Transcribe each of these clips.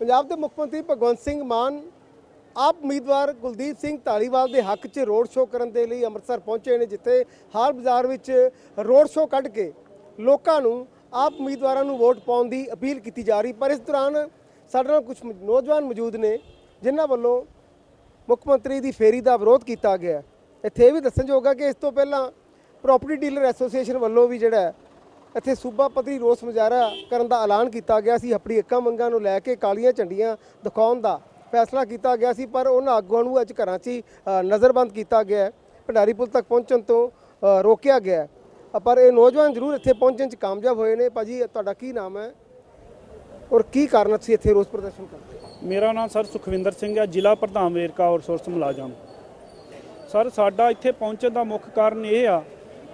ਪੰਜਾਬ ਦੇ ਮੁੱਖ ਮੰਤਰੀ ਭਗਵੰਤ ਸਿੰਘ ਮਾਨ, ਆਪ ਉਮੀਦਵਾਰ ਕੁਲਦੀਪ ਸਿੰਘ ਢਾਲੀਵਾਲ ਦੇ ਹੱਕ 'ਚ ਰੋਡ ਸ਼ੋਅ ਕਰਨ ਦੇ ਲਈ ਅੰਮ੍ਰਿਤਸਰ ਪਹੁੰਚੇ ਨੇ, ਜਿੱਥੇ ਹਾਲ ਬਾਜ਼ਾਰ ਵਿੱਚ ਰੋਡ ਸ਼ੋਅ ਕੱਢ ਕੇ ਲੋਕਾਂ ਨੂੰ, ਆਪ ਉਮੀਦਵਾਰਾਂ ਨੂੰ ਵੋਟ ਪਾਉਣ ਦੀ ਅਪੀਲ ਕੀਤੀ ਜਾ ਰਹੀ। ਪਰ ਇਸ ਦੌਰਾਨ ਸਾਡੇ ਨਾਲ ਕੁਝ ਨੌਜਵਾਨ ਮੌਜੂਦ ਨੇ, ਜਿਨ੍ਹਾਂ ਵੱਲੋਂ ਮੁੱਖ ਮੰਤਰੀ ਦੀ ਫੇਰੀ ਦਾ ਵਿਰੋਧ ਕੀਤਾ ਗਿਆ। ਇੱਥੇ ਇਹ ਵੀ ਦੱਸਣਯੋਗ ਹੈ ਕਿ ਇਸ ਤੋਂ ਪਹਿਲਾਂ ਪ੍ਰਾਪਰਟੀ ਡੀਲਰ ਐਸੋਸੀਏਸ਼ਨ ਵੱਲੋਂ ਵੀ ਜਿਹੜਾ ਇੱਥੇ ਸੂਬਾ ਪੱਧਰੀ ਰੋਸ ਮੁਜ਼ਾਹਰਾ ਕਰਨ ਦਾ ਐਲਾਨ ਕੀਤਾ ਗਿਆ ਸੀ। ਆਪਣੀ ਇੱਕਾਂ ਮੰਗਾਂ ਨੂੰ ਲੈ ਕੇ ਕਾਲੀਆਂ ਝੰਡੀਆਂ ਦਿਖਾਉਣ ਦਾ ਫੈਸਲਾ ਕੀਤਾ ਗਿਆ ਸੀ, ਪਰ ਉਹਨਾਂ ਆਗੂਆਂ ਨੂੰ ਅੱਜ ਘਰਾਂ 'ਚ ਹੀ ਨਜ਼ਰਬੰਦ ਕੀਤਾ ਗਿਆ ਹੈ। ਭੰਡਾਰੀ ਪੁਲ ਤੱਕ ਪਹੁੰਚਣ ਤੋਂ ਰੋਕਿਆ ਗਿਆ ਪਰ ਇਹ ਨੌਜਵਾਨ ਜ਼ਰੂਰ ਇੱਥੇ ਪਹੁੰਚਣ 'ਚ ਕਾਮਯਾਬ ਹੋਏ ਨੇ। ਭਾਜੀ, ਤੁਹਾਡਾ ਕੀ ਨਾਮ ਹੈ ਔਰ ਕੀ ਕਾਰਨ ਸੀ ਇੱਥੇ ਰੋਸ ਪ੍ਰਦਰਸ਼ਨ ਕਰਦੇ ਮੇਰਾ ਨਾਮ ਸਰ ਸੁਖਵਿੰਦਰ ਸਿੰਘ ਹੈ, ਜ਼ਿਲ੍ਹਾ ਪ੍ਰਧਾਨ ਵੇਰਕਾ ਆਊਟਸੋਰਸ ਮੁਲਾਜ਼ਮ। ਸਰ, ਸਾਡਾ ਇੱਥੇ ਪਹੁੰਚਣ ਦਾ ਮੁੱਖ ਕਾਰਨ ਇਹ ਆ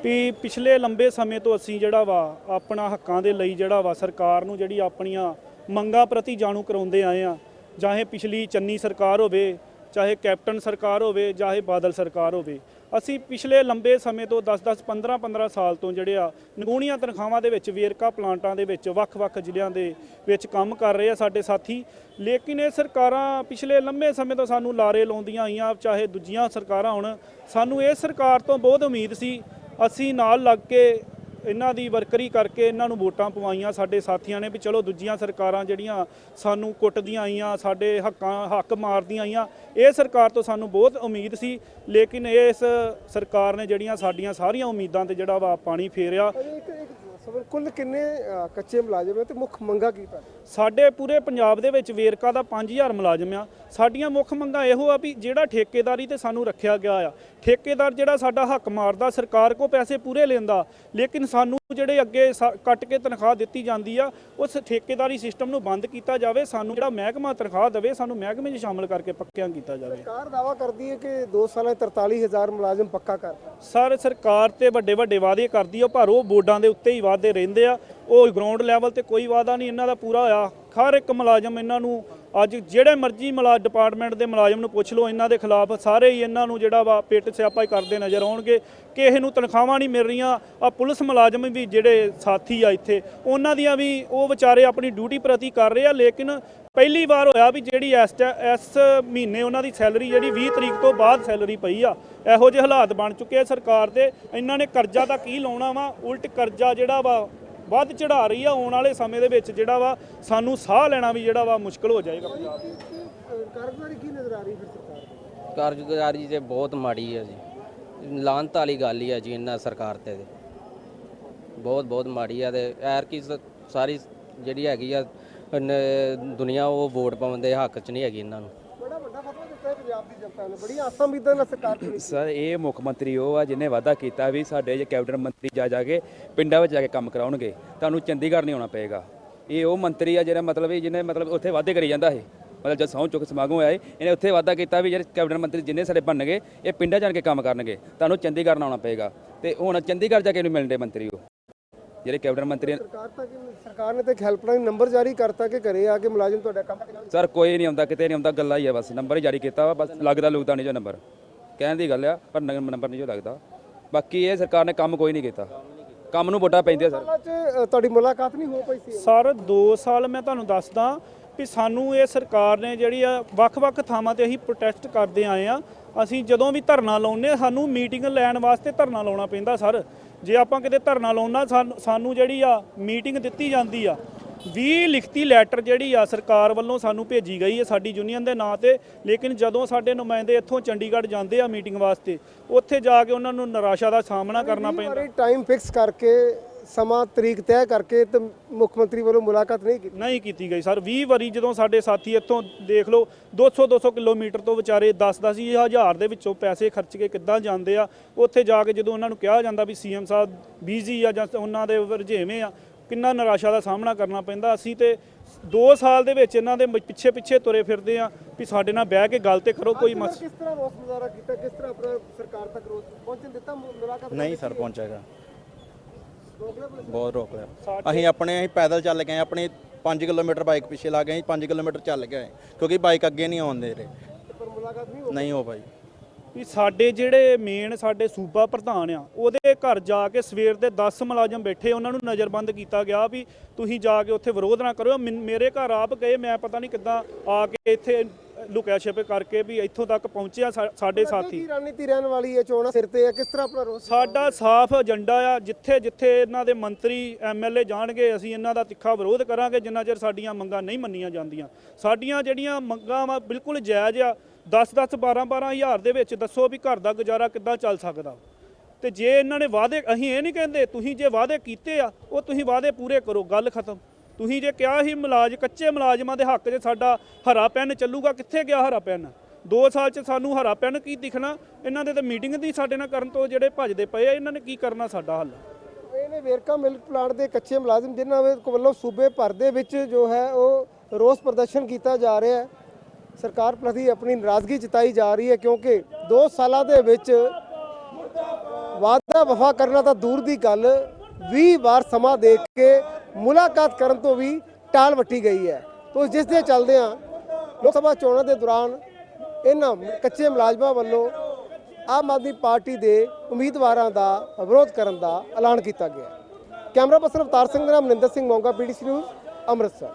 ਵੀ ਪਿਛਲੇ ਲੰਬੇ ਸਮੇਂ ਤੋਂ ਅਸੀਂ ਜਿਹੜਾ ਵਾ ਆਪਣਾ ਹੱਕਾਂ ਦੇ ਲਈ ਜਿਹੜਾ ਵਾ ਸਰਕਾਰ ਨੂੰ ਜਿਹੜੀ ਆਪਣੀਆਂ ਮੰਗਾਂ ਪ੍ਰਤੀ ਜਾਣੂ ਕਰਾਉਂਦੇ ਆਏ ਆ ਚਾਹੇ ਪਿਛਲੀ ਚੰਨੀ ਸਰਕਾਰ ਹੋਵੇ, ਚਾਹੇ ਕੈਪਟਨ ਸਰਕਾਰ ਹੋਵੇ, ਚਾਹੇ ਬਾਦਲ ਸਰਕਾਰ ਹੋਵੇ, ਅਸੀਂ ਪਿਛਲੇ ਲੰਬੇ ਸਮੇਂ ਤੋਂ 10-10 15-15 ਸਾਲ ਤੋਂ ਜਿਹੜੇ ਆ ਨਗੂਣੀਆਂ ਤਨਖਾਹਾਂ ਦੇ ਵਿੱਚ, ਵੇਰਕਾ ਪਲਾਂਟਾਂ ਦੇ ਵਿੱਚ ਵੱਖ-ਵੱਖ ਜ਼ਿਲ੍ਹਿਆਂ ਦੇ ਵਿੱਚ ਕੰਮ ਕਰ ਰਹੇ ਆ ਸਾਡੇ ਸਾਥੀ। ਲੇਕਿਨ ਇਹ ਸਰਕਾਰਾਂ ਪਿਛਲੇ ਲੰਬੇ ਸਮੇਂ ਤੋਂ ਸਾਨੂੰ ਲਾਰੇ ਲਾਉਂਦੀਆਂ ਆਈਆਂ, ਚਾਹੇ ਦੂਜੀਆਂ ਸਰਕਾਰਾਂ ਹੋਣ, ਸਾਨੂੰ ਇਹ ਸਰਕਾਰ ਤੋਂ ਬਹੁਤ ਉਮੀਦ ਸੀ ਅਸੀਂ ਨਾਲ ਲੱਗ ਕੇ ਇਹਨਾਂ ਦੀ ਵਰਕਰੀ ਕਰਕੇ ਇਹਨਾਂ ਨੂੰ ਵੋਟਾਂ ਪਵਾਈਆਂ ਸਾਡੇ ਸਾਥੀਆਂ ਨੇ ਵੀ ਚਲੋ ਦੂਜੀਆਂ ਸਰਕਾਰਾਂ ਜਿਹੜੀਆਂ ਸਾਨੂੰ ਕੁੱਟਦੀਆਂ ਆਈਆਂ, ਸਾਡੇ ਹੱਕਾਂ, ਹੱਕ ਮਾਰਦੀਆਂ ਆਈਆਂ, ਇਹ ਸਰਕਾਰ ਤੋਂ ਸਾਨੂੰ ਬਹੁਤ ਉਮੀਦ ਸੀ, ਲੇਕਿਨ ਇਸ ਸਰਕਾਰ ਨੇ ਜਿਹੜੀਆਂ ਸਾਡੀਆਂ ਸਾਰੀਆਂ ਉਮੀਦਾਂ ਤੇ ਜਿਹੜਾ ਵਾ ਪਾਣੀ ਫੇਰਿਆ। ਸਵਾਲ ਕੁੱਲ ਕਿੰਨੇ ਅ, ਕੱਚੇ ਮੁਲਾਜ਼ਮ ਹੈ ਤੇ ਮੁੱਖ ਮੰਗਾ ਕੀ ਤੁਹਾਡੀ ਸਾਡੇ ਪੂਰੇ ਪੰਜਾਬ ਦੇ ਵਿੱਚ ਵੇਰਕਾ ਦਾ 5000 ਮੁਲਾਜ਼ਮ ਆ। ਸਾਡੀਆਂ ਮੁੱਖ ਮੰਗਾਂ ਇਹੋ ਆ ਵੀ ਜਿਹੜਾ ਠੇਕੇਦਾਰੀ ਤੇ ਸਾਨੂੰ ਰੱਖਿਆ ਗਿਆ ਆ। ਠੇਕੇਦਾਰ ਜਿਹੜਾ ਸਾਡਾ ਹੱਕ ਮਾਰਦਾ ਸਰਕਾਰ ਕੋ ਪੈਸੇ ਪੂਰੇ ਲੈਂਦਾ ਲੇਕਿਨ ਸਾਨੂੰ ਜਿਹੜੇ ਅੱਗੇ ਸਾ- ਕੱਟ ਕੇ ਤਨਖਾਹ ਦਿੱਤੀ ਜਾਂਦੀ ਆ ਉਸ ਠੇਕੇਦਾਰੀ ਸਿਸਟਮ ਨੂੰ ਬੰਦ ਕੀਤਾ ਜਾਵੇ ਸਾਨੂੰ ਜਿਹੜਾ ਮਹਿਕਮਾ ਤਨਖਾਹ ਦੇਵੇ ਸਾਨੂੰ ਮਹਿਕਮੇ 'ਚ ਸ਼ਾਮਲ ਕਰਕੇ ਪੱਕਿਆਂ ਕੀਤਾ ਜਾਵੇ। ਸਰਕਾਰ ਦਾਵਾ ਕਰਦੀ ਹੈ ਕਿ 2 ਸਾਲਾਂ 'ਚ 43000 ਮੁਲਾਜ਼ਮ ਪੱਕਾ ਕਰ ਸਰ ਸਰਕਾਰ ਤੇ ਵੱਡੇ ਵੱਡੇ ਵਾਅਦੇ ਕਰਦੀ ਆ ਪਰ ਉਹ ਬੋਰਡਾਂ ਦੇ ਉੱਤੇ ਹੀ ਵਾਅਦੇ ਰਹਿੰਦੇ ਆ, ਉਹ ਗਰਾਊਂਡ ਲੈਵਲ ਤੇ ਕੋਈ ਵਾਅਦਾ ਨਹੀਂ, ਇਹਨਾਂ ਦਾ ਪੂਰਾ ਹੋਇਆ। ਹਰ ਇੱਕ ਮੁਲਾਜ਼ਮ ਇਹਨਾਂ ਨੂੰ ਅੱਜ ਜਿਹੜੇ ਮਰਜ਼ੀ ਮੁਲਾ ਡਿਪਾਰਟਮੈਂਟ ਦੇ ਮੁਲਾਜ਼ਮ ਨੂੰ ਪੁੱਛ ਲਓ, ਇਹਨਾਂ ਦੇ ਖਿਲਾਫ ਸਾਰੇ ਹੀ ਇਹਨਾਂ ਨੂੰ ਜਿਹੜਾ ਵਾ ਪਿੱਟ ਸਿਆਪਾ ਹੀ ਕਰਦੇ ਨਜ਼ਰ ਆਉਣਗੇ। ਕਿਸੇ ਨੂੰ ਤਨਖਾਹਾਂ ਨਹੀਂ ਮਿਲ ਰਹੀਆਂ। ਆ ਪੁਲਿਸ ਮੁਲਾਜ਼ਮ ਵੀ ਜਿਹੜੇ ਸਾਥੀ ਆ ਇੱਥੇ, ਉਹਨਾਂ ਦੀਆਂ ਵੀ ਉਹ ਵਿਚਾਰੇ ਆਪਣੀ ਡਿਊਟੀ ਪ੍ਰਤੀ ਕਰ ਰਹੇ ਆ, ਲੇਕਿਨ ਪਹਿਲੀ ਵਾਰ ਹੋਇਆ ਵੀ ਜਿਹੜੀ ਇਸ ਟ- ਇਸ ਮਹੀਨੇ ਉਹਨਾਂ ਦੀ ਸੈਲਰੀ ਜਿਹੜੀ 20 ਤਰੀਕ ਤੋਂ ਬਾਅਦ ਸੈਲਰੀ ਪਈ ਆ। ਇਹੋ ਜਿਹੇ ਹਾਲਾਤ ਬਣ ਚੁੱਕੇ ਆ ਸਰਕਾਰ ਦੇ। ਇਹਨਾਂ ਨੇ ਕਰਜ਼ਾ ਤਾਂ ਕੀ ਲਾਉਣਾ ਵਾ? ਉਲਟ ਕਰਜ਼ਾ ਜਿਹੜਾ ਵਾ ਵੱਧ ਚੜਾ ਰਹੀ ਆ ਆਉਣ ਵਾਲੇ ਸਮੇਂ ਦੇ ਵਿੱਚ ਜਿਹੜਾ ਵਾ ਸਾਨੂੰ ਸਾਹ ਲੈਣਾ ਵੀ ਜਿਹੜਾ ਵਾ ਮੁਸ਼ਕਲ ਹੋ ਜਾਏਗਾ। ਪੰਜਾਬ ਦੇ। ਕਾਰਗੁਜ਼ਾਰੀ ਕੀ ਨਜ਼ਰ ਆ ਰਹੀ ਫਿਰ ਸਰਕਾਰ ਦੀ? ਕਾਰਜਕਾਰੀ ਤੇ ਬਹੁਤ ਮਾੜੀ ਹੈ ਜੀ। ਲਾਂਤ ਵਾਲੀ ਗੱਲ ਹੀ ਹੈ ਜੀ ਇਹਨਾਂ ਸਰਕਾਰ ਤੇ। ਬਹੁਤ ਬਹੁਤ ਮਾੜੀ ਆ ਤੇ ਐਰ ਕੀ ਸਾਰੀ ਜਿਹੜੀ ਹੈਗੀ ਆ ਦੁਨੀਆ ਉਹ ਵੋਟ ਪਾਉਣ ਦੇ ਹੱਕ 'ਚ ਨਹੀਂ ਹੈਗੀ ਇਹਨਾਂ ਨੂੰ। ਬੜਾ ਵੱਡਾ ਫਤਵਾ ਦਿੱਤਾ ਹੈ ਪੰਜਾਬ ਦੀ ਜਨਤਾ ਨੇ। ਬੜੀ ਆਸਾਂ ਉਮੀਦਾਂ ਨਾਲ ਸਰਕਾਰ ਚੁਣੀ ਸਰ ਇਹ ਮੁੱਖ ਮੰਤਰੀ ਉਹ ਆ ਜਿਹਨੇ ਵਾਅਦਾ ਕੀਤਾ ਵੀ ਸਾਡੇ ਜੇ ਕੈਬਨਿਟ ਮੰਤਰੀ ਜਾ ਜਾ ਕੇ ਪਿੰਡਾਂ ਵਿੱਚ ਜਾ ਕੇ ਕੰਮ ਕਰਾਉਣਗੇ ਤੁਹਾਨੂੰ ਚੰਡੀਗੜ੍ਹ ਨਹੀਂ ਆਉਣਾ ਪਏਗਾ। ਇਹ ਉਹ ਮੰਤਰੀ ਆ ਜਿਹੜਾ ਮਤਲਬ ਵੀ ਜਿਹਨੇ ਮਤਲਬ ਉੱਥੇ ਵਾਅਦੇ ਕਰੀ ਜਾਂਦਾ ਇਹ। ਮਤਲਬ ਜਦ ਸਹੁੰ ਚੁੱਕ ਸਮਾਗਮ ਹੋਇਆ ਸੀ, ਇਹਨੇ ਉੱਥੇ ਵਾਅਦਾ ਕੀਤਾ ਵੀ ਜਿਹੜੇ ਕੈਬਨਿਟ ਮੰਤਰੀ ਜਿੰਨੇ ਸਾਡੇ ਬਣਨਗੇ ਇਹ ਪਿੰਡਾਂ ਜਾਣ ਕੇ ਕੰਮ ਕਰਨਗੇ। ਤੁਹਾਨੂੰ ਚੰਡੀਗੜ੍ਹ ਨਾ ਆਉਣਾ ਪਏਗਾ। ਤੇ ਹੁਣ ਚੰਡੀਗੜ੍ਹ ਜਾ ਕੇ ਨਹੀਂ ਮਿਲਣਦੇ ਮੰਤਰੀ ਉਹ। ਜਿਹੜੇ ਕੈਬਨਿਟ ਮੰਤਰੀ ਸਰਕਾਰ ਤਾਂ ਕਿ ਸਰਕਾਰ ਨੇ ਤਾਂ ਹੈਲਪਲਾਈਨ ਨੰਬਰ ਜਾਰੀ ਕਰਤਾ ਕਿ ਘਰੇ ਆ ਕੇ ਮੁਲਾਜ਼ਮ ਤੁਹਾਡਾ ਕੰਮ ਸਰ ਕੋਈ ਨਹੀਂ ਆਉਂਦਾ ਕਿਤੇ ਨਹੀਂ ਆਉਂਦਾ ਗੱਲਾਂ ਹੀ ਆ ਬਸ। ਨੰਬਰ ਹੀ ਜਾਰੀ ਕੀਤਾ ਵਾ ਬਸ ਲੱਗਦਾ ਲੁਗਦਾ ਨਹੀਂ ਜੋ ਨੰਬਰ। ਕਹਿਣ ਦੀ ਗੱਲ ਆ ਪਰ ਨੰਬਰ ਨਹੀਂ ਜੋ ਲੱਗਦਾ। ਬਾਕੀ ਇਹ ਸਰਕਾਰ ਨੇ ਕੰਮ ਕੋਈ ਨਹੀਂ ਕੀਤਾ। ਕੰਮ ਨੂੰ ਵੋਟਾਂ ਪੈਂਦੀਆਂ ਸਰ। ਤੁਹਾਡੀ ਮੁਲਾਕਾਤ ਨਹੀਂ ਹੋ ਪਈ ਸੀ। ਸਰ 2 ਸਾਲ ਮੈਂ ਤੁਹਾਨੂੰ ਦੱਸਦਾ ਵੀ ਸਾਨੂੰ ਇਹ ਸਰਕਾਰ ਨੇ ਜਿਹੜੀ ਆ ਵੱਖ-ਵੱਖ ਥਾਵਾਂ ਤੇ ਅਸੀਂ ਪ੍ਰੋਟੈਸਟ ਕਰਦੇ ਆਏ ਆ। ਅਸੀਂ ਜਦੋਂ ਵੀ ਧਰਨਾ ਲਾਉਂਦੇ ਹਾਂ, ਸਾਨੂੰ ਮੀਟਿੰਗ ਲੈਣ ਵਾਸਤੇ ਧਰਨਾ ਲਾਉਣਾ ਪੈਂਦਾ ਸਰ। ਜੇ ਆਪਾਂ ਕਿਤੇ ਧਰਨਾ ਲਾਉਣਾ ਸਾਨੂੰ ਜਿਹੜੀ ਆ ਮੀਟਿੰਗ ਦਿੱਤੀ ਜਾਂਦੀ ਆ 20 ਲਿਖਤੀ ਲੈਟਰ ਜਿਹੜੀ ਆ ਸਰਕਾਰ ਵੱਲੋਂ ਸਾਨੂੰ ਭੇਜੀ ਗਈ ਹੈ ਸਾਡੀ ਯੂਨੀਅਨ ਦੇ ਨਾਂ ਤੇ ਲੇਕਿਨ ਜਦੋਂ ਸਾਡੇ ਨੁਮਾਇੰਦੇ ਇੱਥੋਂ ਚੰਡੀਗੜ੍ਹ ਜਾਂਦੇ ਆ ਮੀਟਿੰਗ ਵਾਸਤੇ ਉੱਥੇ ਜਾ ਕੇ ਉਹਨਾਂ ਨੂੰ ਨਿਰਾਸ਼ਾ ਦਾ ਸਾਹਮਣਾ ਕਰਨਾ ਪੈਂਦਾ। ਟਾਈਮ ਫਿਕਸ ਕਰਕੇ ਸਮਾਂ ਤਰੀਕ ਤੈਅ ਕਰਕੇ ਤੇ ਮੁੱਖ ਮੰਤਰੀ ਵੱਲੋਂ ਮੁਲਾਕਾਤ ਨਹੀਂ ਕੀਤੀ। ਨਹੀਂ ਕੀਤੀ ਗਈ ਸਰ। 20 ਵਾਰੀ ਜਦੋਂ ਸਾਡੇ ਸਾਥੀ ਇੱਥੋਂ ਦੇਖ ਲਓ 200 200 ਕਿਲੋਮੀਟਰ ਤੋਂ ਵਿਚਾਰੇ 10 10 ਹਜ਼ਾਰ ਦੇ ਵਿੱਚੋਂ ਪੈਸੇ ਖਰਚ ਕੇ ਕਿੱਦਾਂ ਜਾਂਦੇ ਆ। ਉੱਥੇ ਜਾ ਕੇ ਜਦੋਂ ਉਹਨਾਂ ਨੂੰ ਕਿਹਾ ਜਾਂਦਾ ਵੀ ਸੀਐਮ ਸਾਹਿਬ ਬੀਜ਼ੀ ਆ ਜਾਂ ਉਹਨਾਂ ਦੇ ਰੁਝੇਵੇਂ ਆ ਕਿੰਨਾ ਨਿਰਾਸ਼ਾ ਦਾ ਸਾਹਮਣਾ ਕਰਨਾ ਪੈਂਦਾ। ਅਸੀਂ ਤੇ 2 ਸਾਲ ਦੇ ਵਿੱਚ ਇਹਨਾਂ ਦੇ ਪਿੱਛੇ ਪਿੱਛੇ ਤੁਰੇ ਫਿਰਦੇ ਆ ਵੀ ਸਾਡੇ ਨਾਲ ਬਹਿ ਕੇ ਗੱਲ ਤੇ ਕਰੋ ਕੋਈ ਅੱਜ ਮਸ ਕਿਸ ਤਰ੍ਹਾਂ ਰੋਸ ਮੁਜ਼ਾਹਰਾ ਕੀਤਾ? ਕਿਸ ਤਰ੍ਹਾਂ ਆਪਣਾ ਸਰਕਾਰ ਤੱਕ ਰੋਸ ਪਹੁੰਚਣ ਦਿੱਤਾ? ਮੁਲਾਕਾਤ ਨਹੀਂ ਸਰ ਪਹੁੰਚੇਗਾ ਬਹੁਤ ਰੋਕ ਲਿਆ। ਅਸੀਂ ਆਪਣੇ ਅਸੀਂ ਪੈਦਲ ਚੱਲ ਗਏ ਆਪਣੇ 5 ਕਿਲੋਮੀਟਰ ਬਾਈਕ ਪਿੱਛੇ ਲਾ ਗਏ 5 ਕਿਲੋਮੀਟਰ ਚੱਲ ਗਏ ਕਿਉਂਕਿ ਬਾਈਕ ਅੱਗੇ ਨਹੀਂ ਆਉਣ ਰਹੇ। ਨਹੀਂ ਹੋ ਨਹੀਂ ਭਾਈ ਵੀ ਸਾਡੇ ਜਿਹੜੇ ਮੇਨ ਸਾਡੇ ਸੂਬਾ ਪ੍ਰਧਾਨ ਆ, ਉਹਦੇ ਘਰ ਜਾ ਕੇ ਸਵੇਰ ਦੇ 10 ਮੁਲਾਜ਼ਮ ਬੈਠੇ, ਉਹਨਾਂ ਨੂੰ ਨਜ਼ਰਬੰਦ ਕੀਤਾ ਗਿਆ ਵੀ ਤੁਸੀਂ ਜਾ ਕੇ ਉੱਥੇ ਵਿਰੋਧ ਨਾ ਕਰੋ ਮੇਰੇ ਘਰ ਆਪ ਗਏ, ਮੈਂ ਪਤਾ ਨਹੀਂ ਕਿੱਦਾਂ ਆ ਕੇ ਇੱਥੇ ਲੁਕਿਆ ਛਿਪੇ ਕਰਕੇ ਵੀ ਇੱਥੋਂ ਤੱਕ ਪਹੁੰਚਿਆ ਸਾਡੇ ਸਾਥੀ। ਕੀ ਰਣਨੀਤੀ ਰਹਿਣ ਵਾਲੀ ਹੈ ਚੋਣਾਂ ਸਿਰ ਤੇ ਹੈ ਕਿਸ ਤਰ੍ਹਾਂ ਆਪਣਾ ਰੋਸ? ਸਾਡਾ ਸਾਫ਼ ਏਜੰਡਾ ਆ। ਜਿੱਥੇ ਜਿੱਥੇ ਇਹਨਾਂ ਦੇ ਮੰਤਰੀ ਐਮਐਲਏ ਜਾਣਗੇ ਅਸੀਂ ਇਹਨਾਂ ਦਾ ਤਿੱਖਾ ਵਿਰੋਧ ਕਰਾਂਗੇ ਜਿੰਨਾ ਚਿਰ ਸਾਡੀਆਂ ਮੰਗਾਂ ਨਹੀਂ ਮੰਨੀਆਂ ਜਾਂਦੀਆਂ। ਸਾਡੀਆਂ ਜਿਹੜੀਆਂ ਮੰਗਾਂ ਵਾ ਬਿਲਕੁਲ ਜਾਇਜ਼ ਆ। 10 10 12 12 ਹਜ਼ਾਰ ਦੇ ਵਿੱਚ ਦੱਸੋ ਵੀ ਘਰ ਦਾ ਗੁਜ਼ਾਰਾ ਕਿੱਦਾਂ ਚੱਲ ਸਕਦਾ। ਤੇ ਜੇ ਇਹਨਾਂ ਨੇ ਵਾਅਦੇ ਅਸੀਂ ਇਹ ਨਹੀਂ ਕਹਿੰਦੇ ਤੁਸੀਂ ਜੇ ਵਾਅਦੇ ਕੀਤੇ ਆ ਉਹ ਤੁਸੀਂ ਵਾਅਦੇ ਪੂਰੇ ਕਰੋ। ਗੱਲ ਖਤਮ। ਤੁਸੀਂ ਜੇ ਕਿਹਾ ਸੀ ਮੁਲਾਜ਼, ਕੱਚੇ ਮੁਲਾਜ਼ਮਾਂ ਦੇ ਹੱਕ 'ਚ ਸਾਡਾ ਹਰਾ ਪੈਨ ਚੱਲੂਗਾ, ਕਿੱਥੇ ਗਿਆ ਹਰਾ ਪੈਨ? 2 ਸਾਲ 'ਚ ਸਾਨੂੰ ਹਰਾ ਪੈਨ ਕੀ ਦਿਖਣਾ? ਇਹਨਾਂ ਦੇ ਤਾਂ ਮੀਟਿੰਗ ਦੀ ਸਾਡੇ ਨਾਲ ਕਰਨ ਤੋਂ ਜਿਹੜੇ ਭੱਜਦੇ ਪਏ ਆ, ਇਹਨਾਂ ਨੇ ਕੀ ਕਰਨਾ ਸਾਡਾ ਹੱਲ? ਇਹਨੇ ਵੇਰਕਾ ਮਿਲਕ ਪਲਾਂਟ ਦੇ ਕੱਚੇ ਮੁਲਾਜ਼ਮ ਜਿਨ੍ਹਾਂ ਦੇ ਵੱਲੋਂ ਸੂਬੇ ਭਰ ਦੇ ਵਿੱਚ ਜੋ ਹੈ, ਉਹ ਰੋਸ ਪ੍ਰਦਰਸ਼ਨ ਕੀਤਾ ਜਾ ਰਿਹਾ ਹੈ। ਸਰਕਾਰ ਪ੍ਰਤੀ ਆਪਣੀ ਨਾਰਾਜ਼ਗੀ ਜਤਾਈ ਜਾ ਰਹੀ ਹੈ ਕਿਉਂਕਿ 2 ਸਾਲਾਂ ਦੇ ਵਿੱਚ ਵਾਅਦਾ ਵਫਾ ਕਰਨਾ ਤਾਂ ਦੂਰ ਦੀ ਗੱਲ। 20 ਵਾਰ ਸਮਾਂ ਦੇ ਕੇ ਮੁਲਾਕਾਤ ਕਰਨ ਤੋਂ ਵੀ ਟਾਲ ਵੱਟੀ ਗਈ ਹੈ। ਤੋਂ ਜਿਸ ਦੇ ਚੱਲਦਿਆਂ ਲੋਕ ਸਭਾ ਚੋਣਾਂ ਦੇ ਦੌਰਾਨ ਇਹਨਾਂ ਕੱਚੇ ਮੁਲਾਜ਼ਮਾਂ ਵੱਲੋਂ ਆਮ ਆਦਮੀ ਪਾਰਟੀ ਦੇ ਉਮੀਦਵਾਰਾਂ ਦਾ ਵਿਰੋਧ ਕਰਨ ਦਾ ਐਲਾਨ ਕੀਤਾ ਗਿਆ। ਕੈਮਰਾ ਪਰਸਨ ਅਵਤਾਰ ਸਿੰਘ ਦੇ ਨਾਮ ਮਨਿੰਦਰ ਸਿੰਘ ਮੋਂਗਾ, ਪੀਡੀਸੀ ਨਿਊਜ਼, ਅੰਮ੍ਰਿਤਸਰ।